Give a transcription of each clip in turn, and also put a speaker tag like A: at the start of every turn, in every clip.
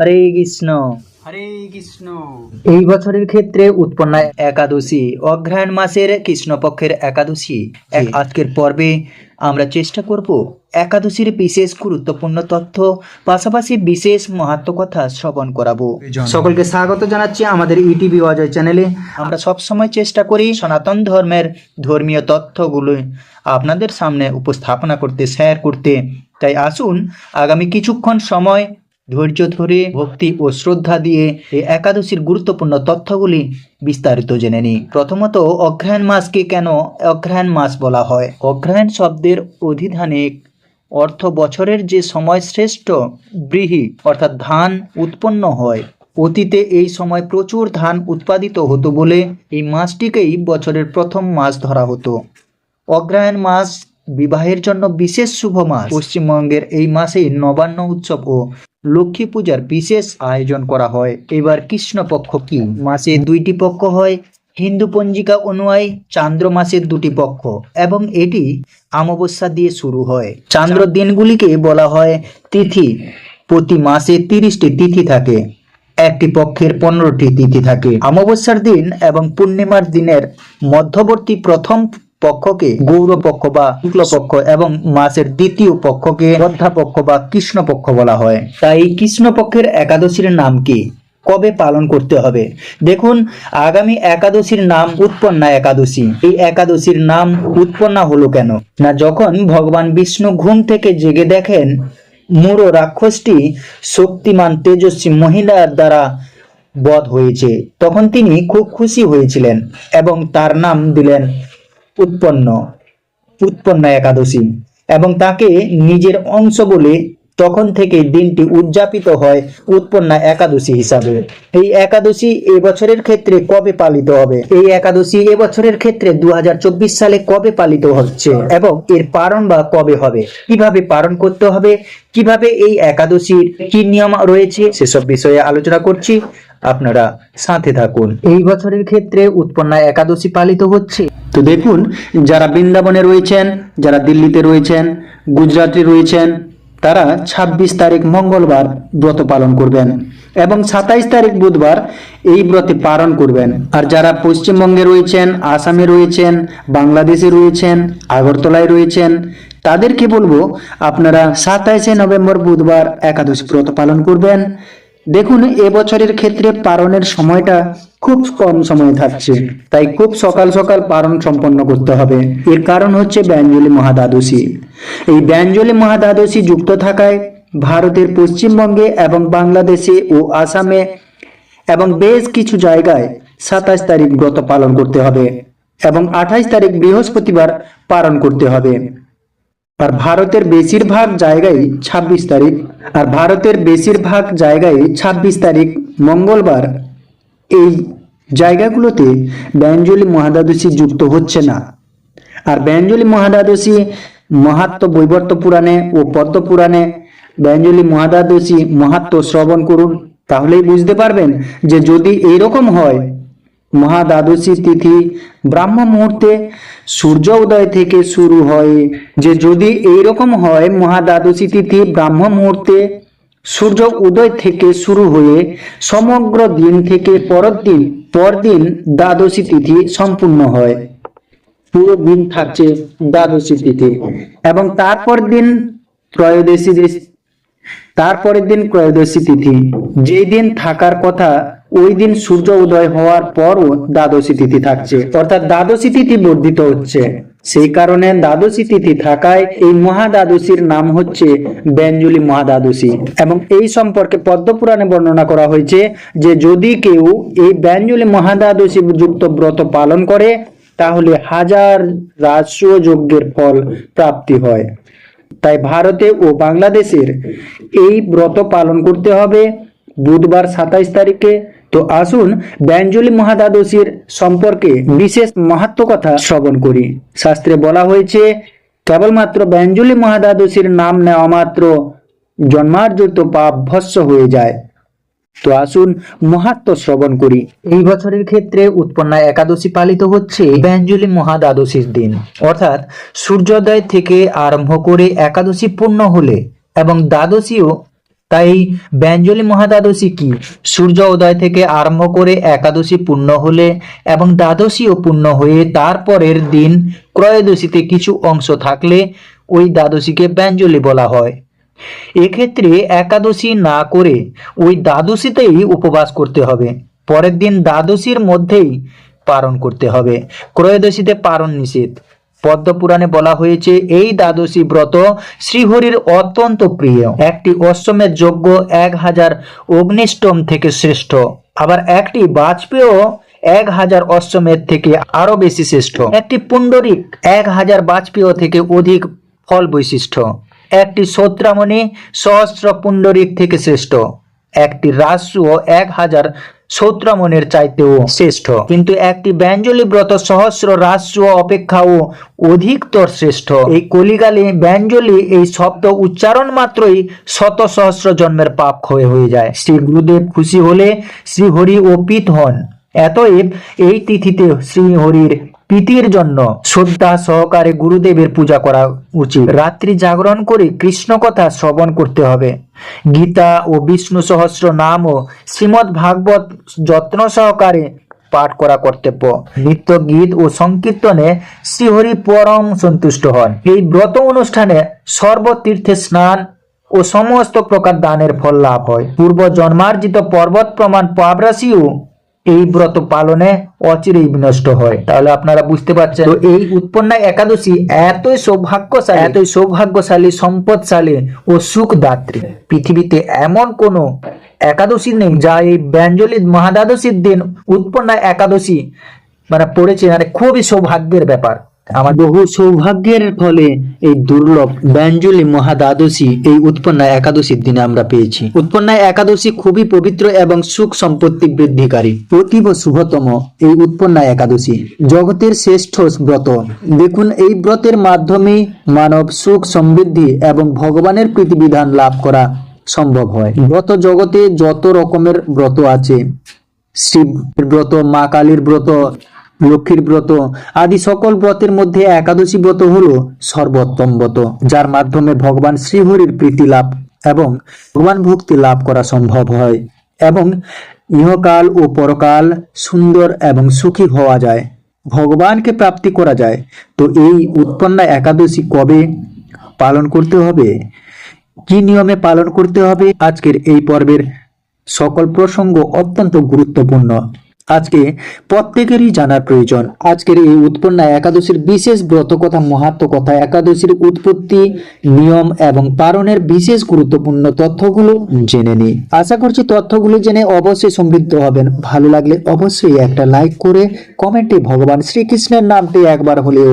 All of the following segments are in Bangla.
A: হরে কৃষ্ণ।
B: হরে কৃষ্ণ।
A: এই বছরের ক্ষেত্রে উৎপন্ন একাদশী অগ্রহায়ণ মাসের কৃষ্ণপক্ষের একাদশী। এক- আজকের পর্বে আমরা চেষ্টা করব একাদশীর বিশেষ গুরুত্বপূর্ণ তথ্য পাশাপাশি বিশেষ মাহাত্ম কথা শ্রবণ করাবো। সকলকে স্বাগত জানাচ্ছি আমাদের ইটিভি অজয় চ্যানেলে। আমরা সবসময় চেষ্টা করি সনাতন ধর্মের ধর্মীয় তথ্যগুলো আপনাদের সামনে উপস্থাপনা করতে শেয়ার করতে। তাই আসুন আগামী কিছুক্ষণ সময় ধৈর্য ধরে, ভক্তি ও শ্রদ্ধা দিয়ে এই একাদশীর গুরুত্বপূর্ণ তথ্যগুলি বিস্তারিত জেনে নিই। প্রথমত অগ্রহায়ণ মাসকে কেন অগ্রহায়ণ মাস বলা হয়? অগ্রহায়ণ শব্দের অধিধানিক অর্থ বছরের যে সময় শ্রেষ্ঠ বৃহি অর্থাৎ ধান, উৎপন্ন হয়। অতীতে এই সময় প্রচুর ধান উৎপাদিত হতো বলে এই মাসটিকেই বছরের প্রথম মাস ধরা হতো। অগ্রহায়ণ মাস বিবাহের জন্য বিশেষ শুভ মাস। পশ্চিমবঙ্গের এই মাসেই নবান্ন উৎসব ও লক্ষ্মী পূজার বিশেষ আয়োজন করা হয়। এবার কৃষ্ণপক্ষ কি? মাসে দুইটি পক্ষ হয়, হিন্দু পঞ্জিকা অনুযায়ী চান্দ্র মাসের দুটি পক্ষ এবং এটি অমাবস্যা দিয়ে শুরু হয়। চান্দ্র দিনগুলিকে বলা হয় তিথি। প্রতি মাসে তিরিশটি তিথি থাকে। একটি পক্ষের পনেরোটি তিথি থাকে। অমাবস্যার দিন এবং পূর্ণিমার দিনের মধ্যবর্তী প্রথম পক্ষকে গৌর পক্ষ বা শুক্ল পক্ষ এবং মাসের দ্বিতীয় পক্ষকে পক্ষ বা কৃষ্ণ পক্ষ বলা হয়। তাই কৃষ্ণ পক্ষের একাদশীর নাম কি? কবে পালন করতে হবে? দেখুন, আগামী একাদশীর নাম উৎপন্না একাদশী। এই একাদশীর নাম উৎপন্না হলো কেন? না যখন ভগবান বিষ্ণু ঘুম থেকে জেগে দেখেন মুরো রাক্ষসটি শক্তিমান তেজস্বী মহিলার দ্বারা বধ হয়েছে, তখন তিনি খুব খুশি হয়েছিলেন এবং তার নাম দিলেন উৎপন্ন উৎপন্ন একাদশী। এবং তাকে নিজের অংশ বলে তখন থেকে দিনটি উদযাপিত হয় উৎপন্না একাদশী হিসাবে। এই একাদশী এবছরের ক্ষেত্রে কবে পালিত হবে? এই একাদশী এবছরের ক্ষেত্রে দু হাজার চব্বিশ সালে কবে পালিত হচ্ছে? এবং এর পালন বা কবে হবে? কীভাবে পালন করতে হবে? কীভাবে এই একাদশীর কি নিয়ম রয়েছে? সেসব বিষয়ে আলোচনা করছি। আপনারা সাথে থাকুন। এই বছরের ক্ষেত্রে উৎপন্না একাদশী পালিত হচ্ছে। তো দেখুন যারা বৃন্দাবনে রয়েছেন যারা দিল্লিতে রয়েছেন গুজরাটে রয়েছেন তারা ২৬ তারিখ মঙ্গলবার ব্রত পালন করবেন এবং সাতাইশ তারিখ বুধবার এই ব্রতে পালন করবেন। আর যারা পশ্চিমবঙ্গে রয়েছেন আসামে রয়েছেন বাংলাদেশে রয়েছেন আগরতলায় রয়েছেন তাদেরকে বলব আপনারা সাতাইশে নভেম্বর বুধবার একাদশী ব্রত পালন করবেন। দেখুন এবছরের ক্ষেত্রে পারণের সময়টা খুব কম সময় থাকছে। তাই খুব সকাল সকাল পারণ সম্পন্ন করতে হবে। এর কারণ হচ্ছে ব্যঞ্জলি মহাদ্বাদশী। এই ব্যঞ্জলি মহাদ্বাদশী যুক্ত থাকায় ভারতের পশ্চিমবঙ্গে এবং বাংলাদেশে ও আসামে এবং বেশ কিছু জায়গায় সাতাশ তারিখ ব্রত পালন করতে হবে এবং আঠাইশ তারিখ বৃহস্পতিবার পালন করতে হবে। আর ভারতের বেশিরভাগ জায়গায় ২৬ তারিখ, আর ভারতের বেশিরভাগ জায়গায় ২৬ তারিখ মঙ্গলবার। এই জায়গাগুলোতে ব্যঞ্জলি মহাদ্বাদশী যুক্ত হচ্ছে না। আর ব্যঞ্জলি মহাদ্বাদশী, মহাত্ম বৈবর্ত পুরাণে ও পদ্ম পুরাণে ব্যঞ্জলি মহাদ্বাদশী মহাত্ম শ্রবণ করুন। তাহলেই বুঝতে পারবেন যে যদি এইরকম হয় মহাদ্বাদশী তিথি ব্রাহ্ম মুহূর্তে সূর্য উদয় থেকে শুরু হয়। যে যদি এইরকম হয়, মহাদ্বাদশী তিথি ব্রাহ্ম মুহূর্তে সূর্য উদয় থেকে শুরু হয়ে সমগ্র দিন থেকে পরের দিন পরদিন দ্বাদশী তিথি সম্পূর্ণ হয়। পুরো দিন থাকছে দ্বাদশী তিথি। এবং তারপর দিন ত্রয়োদশী তারপরের দিন ত্রয়োদশী তিথি। যেই দিন থাকার কথা ওই দিন সূর্য উদয় হওয়ার পরও দ্বাদশী তিথি থাকছে। অর্থাৎ দ্বাদশী তিথি বর্ধিত হচ্ছে। সেই কারণে দ্বাদশী তিথি থাকায় এই মহাদ্বাদশীর নাম হচ্ছে ব্যঞ্জলি মহাদ্বাদশী। এবং এই সম্পর্কে পদ্মপুরাণে বর্ণনা করা হয়েছে যে যদি কেউ এই ব্যঞ্জলি মহাদ্বাদশী যুক্ত ব্রত পালন করে, তাহলে হাজার রাজস্ব যজ্ঞের ফল প্রাপ্তি হয়। তাই ভারতে ও বাংলাদেশের এই ব্রত পালন করতে হবে। বুধবার সাতাইশ তারিখে তো আসুন ব্যঞ্জলি মহাদ্বাদশীর সম্পর্কে বিশেষ মাহাত্ম কথা শ্রবণ করি। শাস্ত্রে বলা হয়েছে, কেবলমাত্র ব্যঞ্জলি মহাদ্বাদশীর নাম নেওয়া মাত্র জন্মার্জিত পাপ ভস্য হয়ে যায়। তো আসুন মহাত্ম শ্রবণ করি। এই বছরের ক্ষেত্রে উৎপন্না একাদশী পালিত হচ্ছে ব্যঞ্জলি মহাদ্বাদশীর দিন। অর্থাৎ সূর্যোদয় থেকে আরম্ভ করে একাদশী পূর্ণ হলে এবং দ্বাদশীও তাই ব্যঞ্জলি মহাদ্বাদশী কি? সূর্য উদয় থেকে আরম্ভ করে একাদশী পূর্ণ হলে এবং দ্বাদশীও পূর্ণ হয়ে তারপরের দিন ত্রয়োদশীতে কিছু অংশ থাকলে ওই দ্বাদশীকে ব্যঞ্জলি বলা হয়। এক্ষেত্রে একাদশী না করে ওই দ্বাদশীতেই উপবাস করতে হবে। পরের দিন দ্বাদশীর মধ্যেই পালন করতে হবে। ত্রয়োদশীতে পালন নিষেধ। পদ্মপুরাণে বলা হয়েছে, এই দ্বাদশী ব্রত শ্রীহরির অত্যন্ত প্রিয়। একটি অশ্বমেধ যজ্ঞ এক হাজার অগ্নিষ্টম থেকে শ্রেষ্ঠ। আবার একটি বাজপেয় এক হাজার অশ্বমেধ থেকে আরও বেশি শ্রেষ্ঠ। একটি পুণ্ডরিক এক হাজার বাজপেয় থেকে অধিক ফল বৈশিষ্ট্য। একটি সত্রামণি সহস্র পুণ্ডরিক থেকে শ্রেষ্ঠ। একটি রাস্য এক হাজার সৌত্রামণের চাইতেও শ্রেষ্ঠ। কিন্তু একটি ব্যঞ্জলি ব্রত সহস্র রাষ্ট্র অপেক্ষাও অধিকতর শ্রেষ্ঠ। এই কলিকালে ব্যঞ্জলি, এই শব্দ উচ্চারণ মাত্রই শত সহস্র জন্মের পাপ ক্ষয় হয়ে যায়। শ্রী গুরুদেব খুশি হলে শ্রীহরি ও হন। এতএব এই তিথিতে শ্রীহরির প্রীতির জন্য শ্রদ্ধা সহকারে গুরুদেবের পূজা করা উচিত। রাত্রি জাগরণ করে কৃষ্ণ কথা শ্রবণ করতে হবে। গীতা ও বিষ্ণু সহস্র নাম ও শ্রীমৎ ভাগবত যত্ন সহকারে পাঠ করা কর্তব্য। নিত্য গীত ও সংকীর্তনে শ্রীহরি পরম সন্তুষ্ট হন। এই ব্রত অনুষ্ঠানে সর্বতীর্থে স্নান ও সমস্ত প্রকার দানের ফল লাভ হয়। পূর্ব জন্মার্জিত পর্বত প্রমাণ পাবরাশিও এই ব্রত পালনে অচিরেই বিনষ্ট হয়। তাহলে আপনারা বুঝতে পারছেন। তো এই উৎপন্না একাদশী এতই সৌভাগ্যশালী এতই সৌভাগ্যশালী, সম্পদশালী ও সুখদাত্রী। পৃথিবীতে এমন কোনো একাদশী নেই যা এই ব্যঞ্জলি মহাদাদশীর দিন উৎপন্না একাদশী মানে পড়েছে মানে খুবই সৌভাগ্যের ব্যাপার। আমার বহু সৌভাগ্যের ফলে এই দুর্লভ ব্যঞ্জলি মহাদ্বাদশী, এই উৎপন্না একাদশীর দিনে আমরা পেয়েছি। উৎপন্না একাদশী খুবই পবিত্র এবং সুখ সম্পত্তি বৃদ্ধিকারী। অতীব শুভতম এই উৎপন্না একাদশী। জগতের শ্রেষ্ঠ ব্রত। দেখুন, এই ব্রতের মাধ্যমে মানব সুখ সমৃদ্ধি এবং ভগবানের প্রীতিবিধান লাভ করা সম্ভব হয়। ব্রত জগতে যত রকমের ব্রত আছে শিব ব্রত, মা কালীর ব্রত লক্ষ্মীর ব্রত। আদি সকল ব্রতের মধ্যে একাদশী ব্রত হল সর্বোত্তম ব্রত, যার মাধ্যমে ভগবান শ্রীহরির প্রীতি লাভ এবং ভগবান ভক্তি লাভ করা সম্ভব হয় এবং ইহকাল ও পরকাল সুন্দর এবং সুখী হওয়া যায়, ভগবানকে প্রাপ্তি করা যায়। তো এই উৎপন্না একাদশী কবে পালন করতে হবে? কি নিয়মে পালন করতে হবে? আজকের এই পর্বের সকল প্রসঙ্গ অত্যন্ত গুরুত্বপূর্ণ। আজকে প্রত্যেকেরই জানার প্রয়োজন। আজকের এই উৎপন্না একাদশীর বিশেষ ব্রত কথা, মহাত্ম কথা, একাদশীর উৎপত্তি, নিয়ম এবং পালনের বিশেষ গুরুত্বপূর্ণ তথ্যগুলো জেনে নিই। আশা করছি তথ্যগুলো জেনে অবশ্যই সমৃদ্ধ হবেন। ভালো লাগলে অবশ্যই একটা লাইক করে কমেন্টে ভগবান শ্রীকৃষ্ণের নামটি একবার হলেও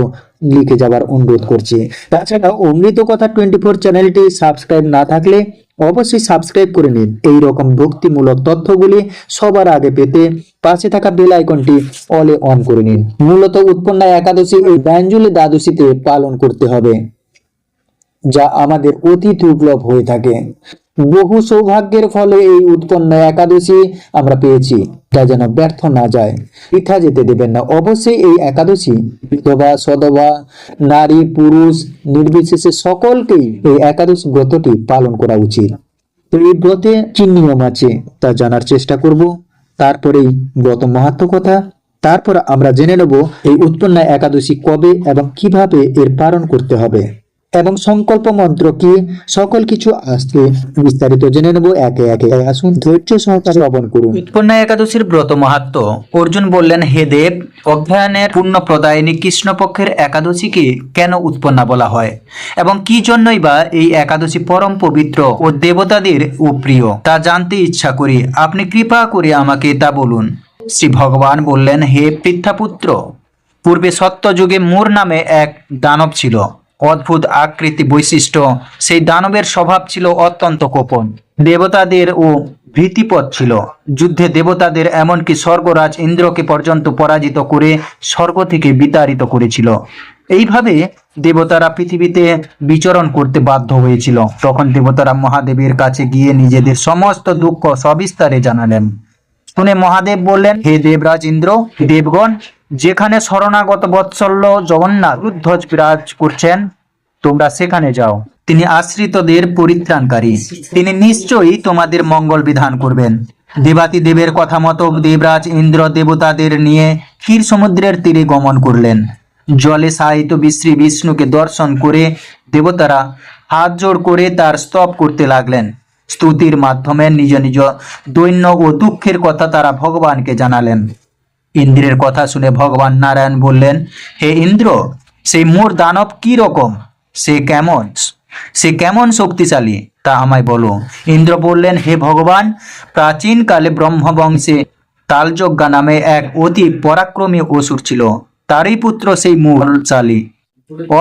A: লিখে যাবার অনুরোধ করছি। তাছাড়া অমৃত কথা টোয়েন্টি ফোর চ্যানেলটি সাবস্ক্রাইব না থাকলে অবশ্যই সাবস্ক্রাইব করে নিন। এই রকম ভক্তিমূলক তথ্যগুলি সবার আগে পেতে পাশে থাকা বেল আইকনটি অলে অন করে নিন। মূলত উৎপন্না একাদশী ও ব্যঞ্জলি দ্বাদশীতে পালন করতে হবে। যা আমাদের অতি দুর্লভ হয়ে থাকে। বহু সৌভাগ্যের ফলে এই উৎপন্ন একাদশী আমরা পেয়েছি তা যেন ব্যর্থ না যায়। বৃথা যেতে দেবেন না। অবশ্যই এই একাদশী বিধবা, সদবা, নারী, পুরুষ, নির্বিশেষে সকলকেই এই একাদশী ব্রতটি পালন করা উচিত। তো এই ব্রতে কি নিয়ম আছে তা জানার চেষ্টা করব। তারপরেই ব্রত মাহাত্ম কথা। তারপর আমরা জেনে নেব এই উৎপন্ন একাদশী কবে এবং কীভাবে এর পালন করতে হবে। এবং সংকল্প মন্ত্র কি? সকল কিছু আজকে বিস্তারিত জেনে নেব। একে একে আসুন, ধৈর্য সহকারে শ্রবণ করুন।
B: উৎপন্ন একাদশীর ব্রত মাহাত্ম। অর্জুন বললেন, হে দেব, অধ্যয়নের পূর্ণ প্রদায়নী কৃষ্ণপক্ষের একাদশীকে কেন উৎপন্না বলা হয়? এবং কি জন্যই বা এই একাদশী পরম পবিত্র ও দেবতাদের ও প্রিয়? তা জানতে ইচ্ছা করি। আপনি কৃপা করে আমাকে তা বলুন। শ্রী ভগবান বললেন, হে পৃথাপুত্র পূর্বে সত্যযুগে মোর নামে এক দানব ছিল। অদ্ভুত আকৃতি বৈশিষ্ট্য। সেই দানবের স্বভাব ছিল অত্যন্ত কোপন দেবতাদের ও ভীতিপদ ছিল। যুদ্ধে দেবতাদের এমনকি স্বর্গরাজ ইন্দ্রকে পর্যন্ত পরাজিত করে স্বর্গ থেকে বিতাড়িত করেছিল। এইভাবে দেবতারা পৃথিবীতে বিচরণ করতে বাধ্য হয়েছিল। তখন দেবতারা মহাদেবের কাছে গিয়ে নিজেদের সমস্ত দুঃখ সবিস্তারে জানালেন। শুনে মহাদেব বললেন, হে দেবরাজ ইন্দ্র, দেবগণ যেখানে শরণাগত বৎসল্য জগন্নাথ রুদ্ধজ বিরাজ করছেন, তোমরা সেখানে যাও।
A: তিনি আশ্রিতদের পরিত্রাণকারী। তিনি নিশ্চয়ই তোমাদের মঙ্গল বিধান করবেন। দেবাতি দেবের কথা মতো দেবরাজ ইন্দ্র দেবতাদের নিয়ে ক্ষীর সমুদ্রের তীরে গমন করলেন। জলে সাহিত্য বিশ্রী বিষ্ণুকে দর্শন করে দেবতারা হাত জোড় করে তার স্তব করতে লাগলেন। স্তুতির মাধ্যমে নিজ নিজ দৈন্য ও দুঃখের কথা তারা ভগবানকে জানালেন। ইন্দ্রের কথা শুনে ভগবান নারায়ণ বললেন, হে ইন্দ্র, সেই মোর দানব কি রকম? সে কেমন? সে কেমন শক্তিশালী? তা আমায় বলো। ইন্দ্র বললেন, হে ভগবান, প্রাচীনকালে ব্রহ্মবংশে তালযজ্ঞা নামে এক অতি পরাক্রমী অসুর ছিল। তারই পুত্র সেই বলশালী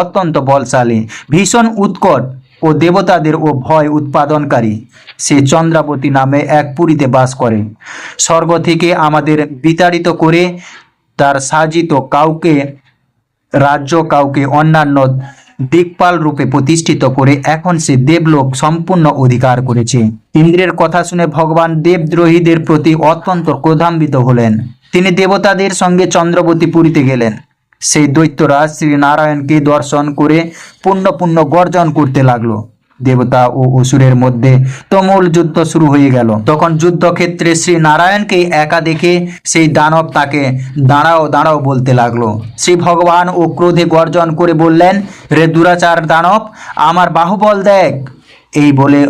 A: অত্যন্ত বলশালী, ভীষণ উৎকট। ও দেবতাদের ও ভয় উৎপাদনকারী। সে চন্দ্রাবতী নামে এক পুরীতে বাস করে। স্বর্গ থেকে আমাদের বিতাড়িত করে তার সাজিত কাউকে, রাজ্য কাউকে অন্যান্য দিকপাল রূপে প্রতিষ্ঠিত করে এখন সে দেবলোক সম্পূর্ণ অধিকার করেছে। ইন্দ্রের কথা শুনে ভগবান দেবদ্রোহীদের প্রতি অত্যন্ত ক্রোধান্বিত হলেন। তিনি দেবতাদের সঙ্গে চন্দ্রবতী পুরীতে গেলেন। সেই দৈত্যরাজ শ্রী নারায়ণকে দর্শন করে পুণ্য পুণ্য গর্জন করতে লাগল। দেবতা ও অসুরের মধ্যে তুমুল যুদ্ধ শুরু হয়ে গেল। তখন যুদ্ধক্ষেত্রে শ্রী নারায়ণকে একা দেখে সেই দানব তাকে দাঁড়াও দাঁড়াও বলতে লাগল। শ্রী ভগবান ও ক্রোধে গর্জন করে বললেন, রে দুরাচার দানব, আমার বাহুবল দেখ। এই বলে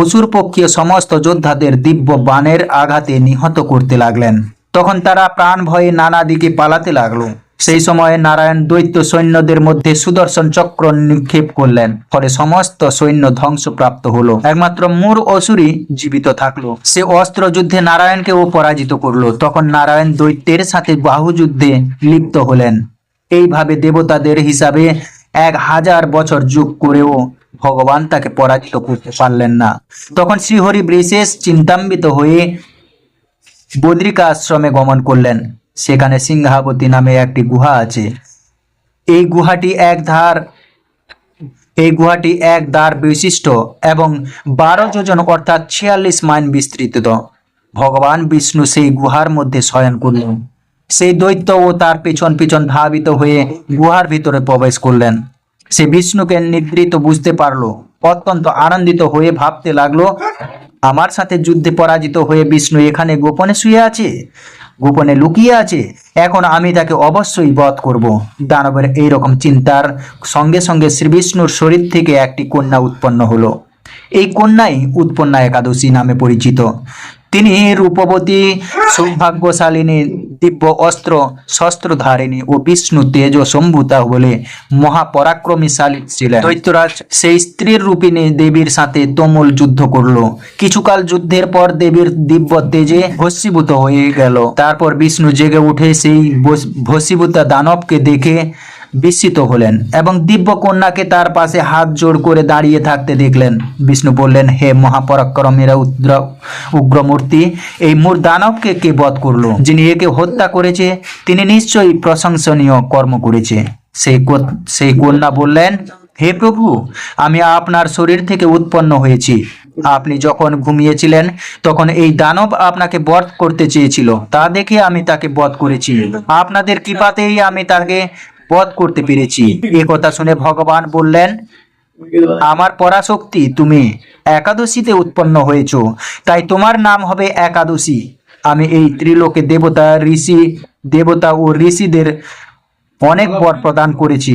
A: অসুর পক্ষীয় সমস্ত যোদ্ধাদের দিব্য বাণের আঘাতে নিহত করতে লাগলেন। তখন তারা প্রাণ ভয়ে নানা দিকে পালাতে লাগল। সেই সময়ে নারায়ণ দৈত্য সৈন্যদের মধ্যে সুদর্শন চক্র নিক্ষেপ করলেন। ফলে সমস্ত সৈন্য ধ্বংসপ্রাপ্ত হলো। একমাত্র মূর অসুরই জীবিত থাকল। সে অস্ত্র যুদ্ধে নারায়ণকেও পরাজিত করল। তখন নারায়ণ দৈত্যের সাথে বাহু যুদ্ধে লিপ্ত হলেন। এইভাবে দেবতাদের হিসাবে এক হাজার বছর যুগ করেও ভগবান তাকে পরাজিত করতে পারলেন না। তখন শ্রীহরি বিশেষ চিন্তান্বিত হয়ে বদ্রিকা আশ্রমে গমন করলেন। সেখানে সিংহাবতী নামে একটি গুহা আছে। এই গুহাটি এক ধার, এই গুহাটি এক দ্বার বিশিষ্ট এবং বারো যোজন অর্থাৎ ছিয়াল্লিশ মাইল বিস্তৃত। ভগবান বিষ্ণু সেই গুহার মধ্যে শয়ন করলেন। সেই দৈত্য ও তার পিছন পিছন ধাবিত হয়ে গুহার ভিতরে প্রবেশ করলেন। সে বিষ্ণুকে নিদ্রিত বুঝতে পারল, অত্যন্ত আনন্দিত হয়ে ভাবতে লাগল, আমার সাথে যুদ্ধে পরাজিত হয়ে বিষ্ণু এখানে গোপনে শুয়ে আছে? গোপনে লুকিয়ে আছে। এখন আমি তাকে অবশ্যই বধ করব। দানবের এই রকম চিন্তার সঙ্গে সঙ্গে শ্রীবিষ্ণুর শরীর থেকে একটি কন্যা উৎপন্ন হলো। এই কন্যাই উৎপন্না একাদশী নামে পরিচিত। তিনি রূপবতী, সৌভাগ্যশালিনী, দিব্য অস্ত্র, শস্ত্রধারিণী ও বিষ্ণু তেজ সম্ভূতা বলে মহাপরাক্রমীশালী ছিলেন। দৈত্যরাজ সেই স্ত্রীর রূপিণী দেবীর সাথে তুমুল যুদ্ধ করল। কিছুকাল যুদ্ধের পর দেবীর দিব্য তেজে ভস্মীভূত হয়ে গেল। তারপর বিষ্ণু জেগে উঠে সেই ভস- ভস্মীভূতা দানবকে দেখে বিস্মিত হলেন এবং দিব্য কন্যাকে তার পাশে হাত জোড় করে দাঁড়িয়ে থাকতে দেখলেন। বিষ্ণু বললেন, হে মহাপরাক্রমীরা উদ্র, উগ্রমূর্তি, এই মূর দানবকে কে বধ করল? যিনি একে হত্যা করেছে, তিনি নিশ্চয়ই প্রশংসনীয় কর্ম করেছে। সেই সেই কন্যা বললেন, হে প্রভু, আমি আপনার শরীর থেকে উৎপন্ন হয়েছি। আপনি যখন ঘুমিয়েছিলেন, তখন এই দানব আপনাকে বধ করতে চেয়েছিল। তা দেখে আমি তাকে বধ করেছি। আপনাদের কৃপাতেই আমি তাকে বধ করতে পেরেছি। এ কথা শুনে ভগবান বললেন, আমার পরাশক্তি তুমি একাদশীতে উৎপন্ন হয়েছ, তাই তোমার নাম হবে একাদশী। আমি এই ত্রিলোকে দেবতা, ঋষি, দেবতা ও ঋষিদের অনেক বর প্রদান করেছি।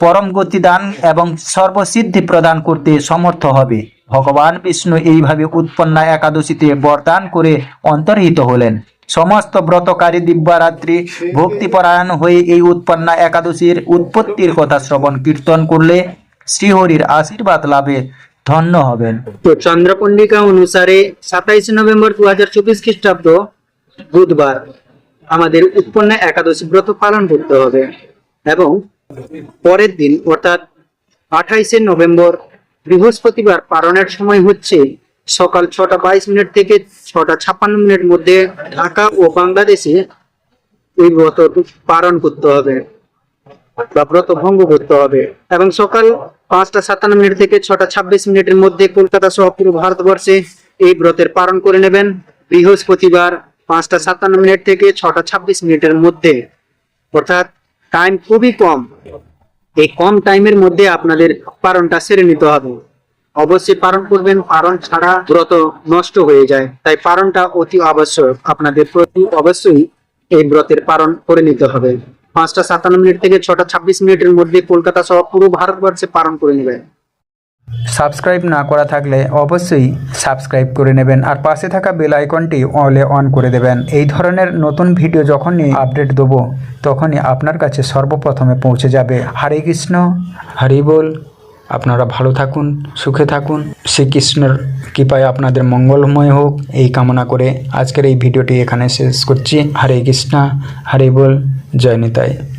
A: পরম গতি দান এবং সর্বসিদ্ধি প্রদান করতে সমর্থ হবে।
B: ভগবান বিষ্ণু এইভাবে উৎপন্না একাদশীতে বরদান করে অন্তর্হিত হলেন। সমস্ত ব্রতকারী দিব্যারাত্রি, ভক্তিপরায়ণ হয়ে এই উৎপন্না একাদশীর উৎপত্তির কথা শ্রবণ কীর্তন করলে শ্রীহরির আশীর্বাদ লাভে ধন্য হবেন।
A: চন্দ্রপণ্ডিকা অনুসারে সাতাইশে নভেম্বর দু হাজার চব্বিশ খ্রিস্টাব্দ বুধবার আমাদের উৎপন্ন একাদশী ব্রত পালন করতে হবে এবং পরের দিন, অর্থাৎ আঠাইশে নভেম্বর, বৃহস্পতিবার পালনের সময় হচ্ছে সকাল ছটা বাইশ মিনিট থেকে ছটা ছাপ্পান্ন মিনিট মধ্যে ঢাকা ও বাংলাদেশে এই ব্রত পালন করতে হবে বা ব্রত ভঙ্গ করতে হবে। এবং সকাল পাঁচটা সাতান্ন মিনিট থেকে ছটা ছাব্বিশ মিনিটের মধ্যে কলকাতা সহ পুরো ভারতবর্ষে এই ব্রতের পালন করে নেবেন। বৃহস্পতিবার পাঁচটা সাতান্ন মিনিট থেকে ছটা ছাব্বিশ মিনিটের মধ্যে, অর্থাৎ টাইম খুবই কম। এই কম টাইমের মধ্যে আপনাদের পারণটা সেরে নিতে হবে। অবশ্যই পারণ করবেন, পারণ ছাড়া ব্রত নষ্ট হয়ে যায়। তাই পারণটা অতি আবশ্যক। আপনাদের প্রতি অবশ্যই এই ব্রতের পারণ করে নিতে হবে। পাঁচটা সাতান্ন মিনিট থেকে ছটা ছাব্বিশ মিনিটের মধ্যে কলকাতা সহ পুরো ভারতবর্ষে পালন করে নেবেন।
B: সাবস্ক্রাইব না করা থাকলে অবশ্যই সাবস্ক্রাইব করে নেবেন আর পাশে থাকা বেল আইকনটি অলে অন করে দেবেন। এই ধরনের নতুন ভিডিও যখনই আপডেট দেবো, তখনই আপনার কাছে সর্বপ্রথমে পৌঁছে যাবে। হরে কৃষ্ণ, হরি বল। আপনারা ভালো থাকুন, সুখে থাকুন। শ্রীকৃষ্ণের কৃপায় আপনাদের মঙ্গলময় হোক। এই কামনা করে আজকের এই ভিডিওটি এখানে শেষ করছি। হরে কৃষ্ণ, হরি বল। জয় নিতাই।